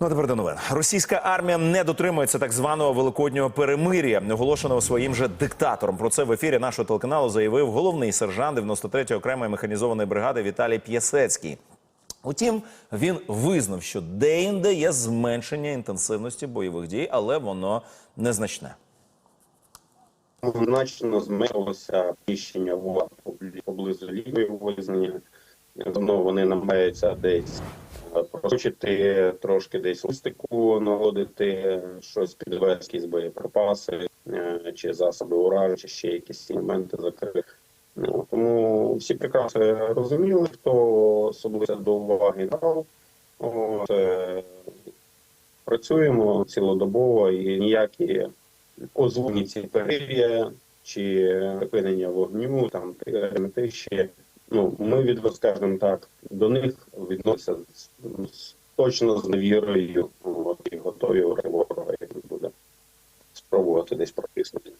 Ну, а тепер до новин. Російська армія не дотримується так званого великоднього перемир'я, оголошеного своїм же диктатором. Про це в ефірі нашого телеканалу заявив головний сержант 93-ї окремої механізованої бригади Віталій П'єсецький. Утім, він визнав, що деінде є зменшення інтенсивності бойових дій, але воно незначне. Значно зменшилося піщення вод поблизу лінії визнання. Давно вони намагаються десь просочити, трошки десь листику наводити, щось підвезти, якісь боєприпаси, е, чи засоби ураження, чи ще якісь моменти закрити. Ну, тому всі прекрасно розуміли, хто особливо до уваги брав. От, е, працюємо цілодобово і ніякі озвучені ці перерв'я чи припинення вогню, там тиші. Ну, ми від скажемо так, до них відносяться з- точно з невірою, от, і готові ворога, як буде спробувати десь протиснути.